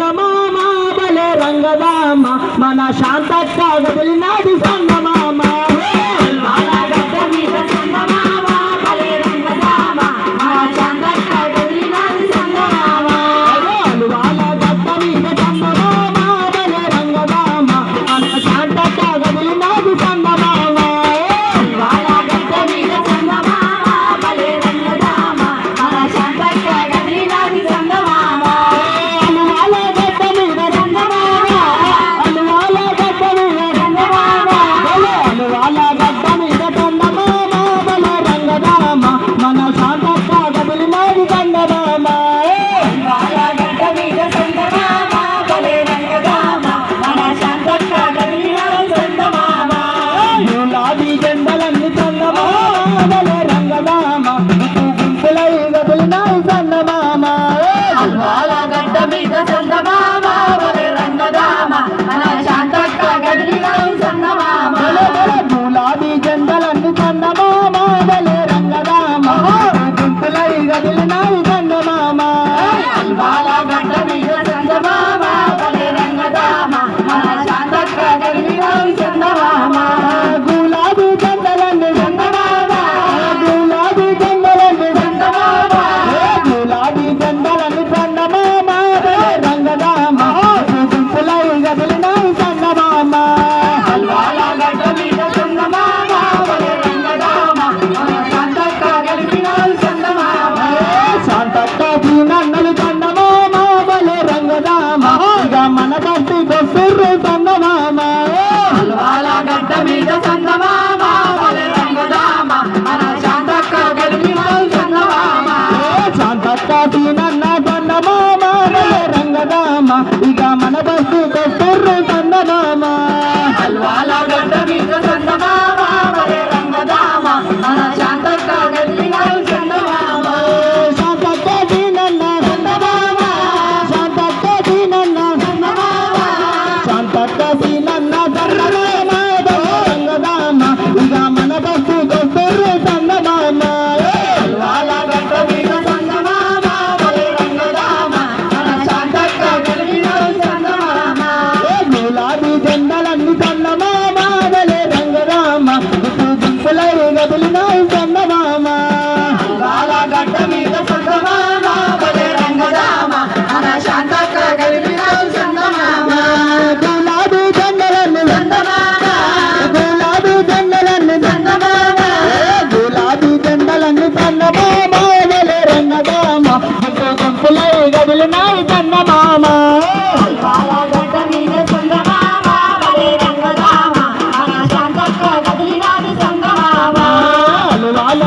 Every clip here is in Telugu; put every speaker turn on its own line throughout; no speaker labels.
సన్నమా మా బలే రంగదామ మన శాంతక్క
వదిలినాడు సన్నమామ గబ్బులై గబ్బులు నాయి సన్న
మామ. గడ్డ మీద రంగదామ
రంగదామ పులరు కదిలినాయి చందమామ
గడ్డ మీద చందమామ బలే రంగదామ మన శాంతక్క కదిలినాయి చందమామ గులాబీ జెండలను చందమామ గులాబీ జెండలను చందమామ గులాబీ జెండలను చందమామ బలే రంగదామ పులరు కదిలినాయి చందమామ.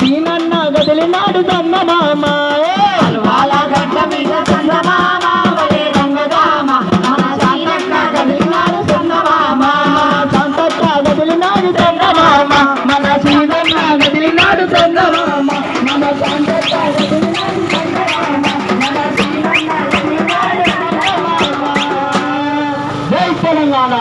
సీనన్న వదిలినాడు చందమామ
అల్వాల గడ్డ మీద చందమామ.
వలే రంగదామ మన
సీనన్న వదిలినాడు చందమామ సంతక్క వదిలినాడు చందమామ మన
తెలంగాణ.